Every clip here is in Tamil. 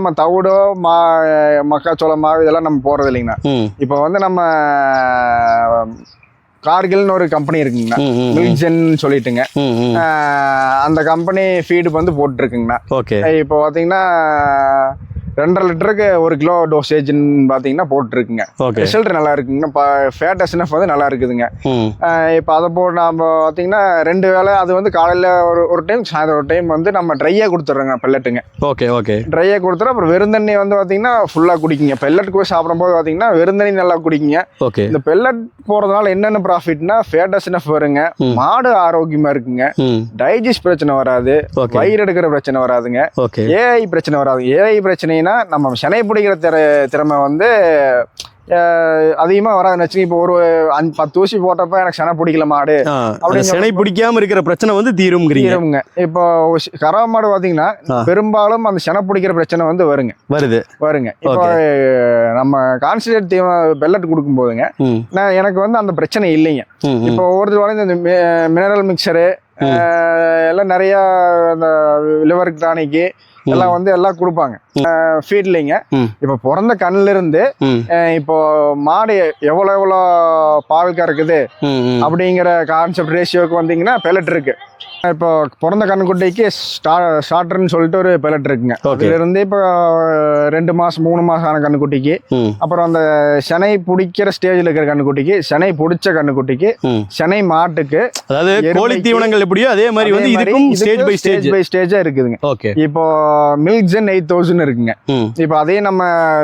நம்ம தவிடோ மா மக்காச்சோளம் மாவு இதெல்லாம் நம்ம போடுறது இல்லைங்கண்ணா. இப்போ வந்து நம்ம கார்கில்னு ஒரு கம்பெனி இருக்குங்கண்ணா. மில்ஜென் சொல்லிட்டுங்க. அந்த கம்பெனி ஃபீடு வந்து போட்டுருக்குங்கண்ணா. ஓகே. இப்போ பார்த்தீங்கன்னா ரெண்டரை லிட்டருக்கு ஒரு கிலோ டோசேஜ்னு பார்த்தீங்கன்னா போட்டுருக்குங்க. ரிசல்ட் நல்லா இருக்குங்க. இப்போ ஃபேட் எஸ்என்எஃப் வந்து நல்லா இருக்குதுங்க. இப்போ அதை போ நம்ம பார்த்தீங்கன்னா ரெண்டு வேளை அது வந்து காலையில் ஒரு ஒரு டைம் சாயந்தரம் ஒரு டைம் வந்து நம்ம ட்ரையாக கொடுத்துட்றோங்க பெல்லட்டுங்க ஓகே ஓகே ட்ரையாக கொடுத்துறோம் அப்புறம் வெறுந்தண்ணி வந்து பார்த்தீங்கன்னா ஃபுல்லாக குடிக்குங்க. பெல்லட்டுக்கு போய் சாப்பிடும்போது பார்த்தீங்கன்னா வெறுந்தண்ணி நல்லா குடிக்குங்க. ஓகே இந்த பெல்லட் போகிறதுனால என்னென்ன ப்ராஃபிட்னா ஃபேட் எஸ்என்எஃப் வருங்க. மாடு ஆரோக்கியமாக இருக்குங்க. டைஜஸ்ட் பிரச்சனை வராது. வயிறு எடுக்கிற பிரச்சனை வராதுங்க. ஓகே ஏஐ பிரச்சனை வராது. ஏஐ பிரச்சனைனா நம்ம சினை பிடிக்கிற திற திறமை வந்து அதிகமாக வராதுன்னு வச்சுங்க இப்போ ஒரு அஞ்சு பத்து ஊசி போட்டப்ப எனக்கு செனை பிடிக்கல மாடு. அப்படி சினை பிடிக்காம இருக்கிற பிரச்சனை வந்து தீரும்ங்கிறீங்க. தீருங்க இப்போ கறவை மாடு பார்த்தீங்கன்னா. பெரும்பாலும் அந்த செனை பிடிக்கிற பிரச்சனை வந்து வருங்க. வருது. வருங்க. இப்போ நம்ம கான்சன்ட்ரேட் தீவன பெல்லட் கொடுக்கும்போதுங்க ம். நான் எனக்கு வந்து அந்த பிரச்சனை இல்லைங்க. இப்போ ஒவ்வொருத்தர் இந்த மினரல் மிக்சரு எல்லாம் நிறையா அந்த லிவர் டானிக்கு எல்லாம் வந்து எல்லாம் கொடுப்பாங்க. ஃபீட்லிங்க. இப்போ பிறந்த கண்ணுல இருந்து இப்போ மாடு எவ்வளோ எவ்வளோ பால் கறக்குது அப்படிங்கிற கான்செப்ட் ரேஷியோக்கு வந்தீங்கன்னா பெலட் இருக்கு. இப்போ பிறந்த கண்ணுக்குட்டிக்கு ஸ்டா ஸ்டார்டர்னு சொல்லிட்டு ஒரு பெலட் இருக்குங்க. Okay. அதுல இருந்து இப்போ ரெண்டு மாசம் மூணு மாசம் ஆன கண்ணுக்குட்டிக்கு அப்புறம் அந்த செனை பிடிக்கிற ஸ்டேஜில் இருக்கிற கண்ணுக்குட்டிக்கு செனை பிடிச்ச கண்ணுக்குட்டிக்கு செனை மாட்டுக்கு அதாவது கோழி தீவனங்கள் எப்படியோ அதே மாதிரி வந்து இதுக்கும் ஸ்டேஜ் பை ஸ்டேஜ் பை ஸ்டேஜா இருக்குதுங்க. ஓகே இப்போ மில்க் ஜென் எயிட் தௌசண்ட் இருக்குங்க. இப்போ அதையும் நம்ம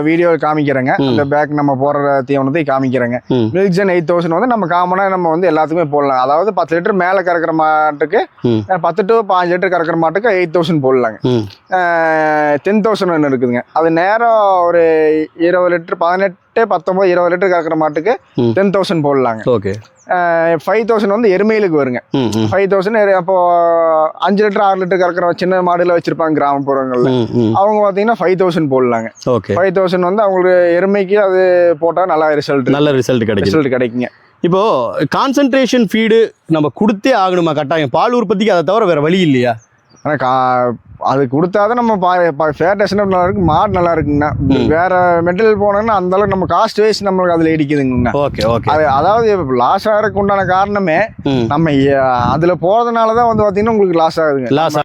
வீடியோ காமிக்கிறேங்க. அந்த பேக் நம்ம போடுற தீவனத்தை காமிக்கிறேங்க. மில்க் ஜென் எயிட் தௌசண்ட் வந்து நம்ம காமனாக நம்ம வந்து எல்லாத்துக்குமே போடலாம். அதாவது பத்து லிட்டர் மேலே கறக்கிற மாட்டுக்கு பத்து டு பாஞ்சு லிட்டர் கறக்கிற மாட்டுக்கு எயிட் தௌசண்ட் போடலாங்க. டென் தௌசண்ட் ஒன்று இருக்குதுங்க. அது நேரம் ஒரு இருபது லிட்டர் பதினெட்டு பத்தொம்பது இருபது லிட்டர் கறக்கிற மாட்டுக்கு. டென் தௌசண்ட் போடலாங்க. ஓகே. ஃபைவ் தௌசண்ட் வந்து எருமையிலுக்கு வருங்க. ஃபைவ் தௌசண்ட் அப்போ அஞ்சு லிட்டர் ஆறு லிட்டர் கறக்கிற சின்ன மாடுல வச்சிருப்பாங்க கிராமப்புறங்கள்ல. அவங்க பார்த்தீங்கன்னா ஃபைவ் தௌசண்ட் போடலாங்க. ஓகே. ஃபைவ் தௌசண்ட் வந்து அவங்களுக்கு எருமைக்கு அது போட்டால் நல்லா ரிசல்ட் நல்ல ரிசல்ட் கிடைக்குது. ரிசல்ட் கிடைக்குங்க. இப்போ கான்சென்ட்ரேஷன் ஃபீடு நம்ம கொடுத்தே ஆகணுமா கட்டாயம்? பால் உற்பத்திக்கு அதை தவிர வேற வழி இல்லையா? ஆனால் கா அது கொடுத்தாதான் நம்ம பா டெஸ்ட் நல்லா இருக்கு மாடு நல்லா இருக்குங்கண்ணா. வேற மெட்டீரியல் போனோம்னா அந்த அளவுக்கு நம்ம காஸ்ட் வைஸ் நம்மளுக்கு அதில் இடிக்குதுங்கண்ணா ஓகே ஓகே. அது அதாவது லாஸ் ஆகிறதுக்கு உண்டான காரணமே நம்ம அதுல போறதுனால தான் வந்து பார்த்தீங்கன்னா உங்களுக்கு லாஸ் ஆகுதுங்க. லாஸ்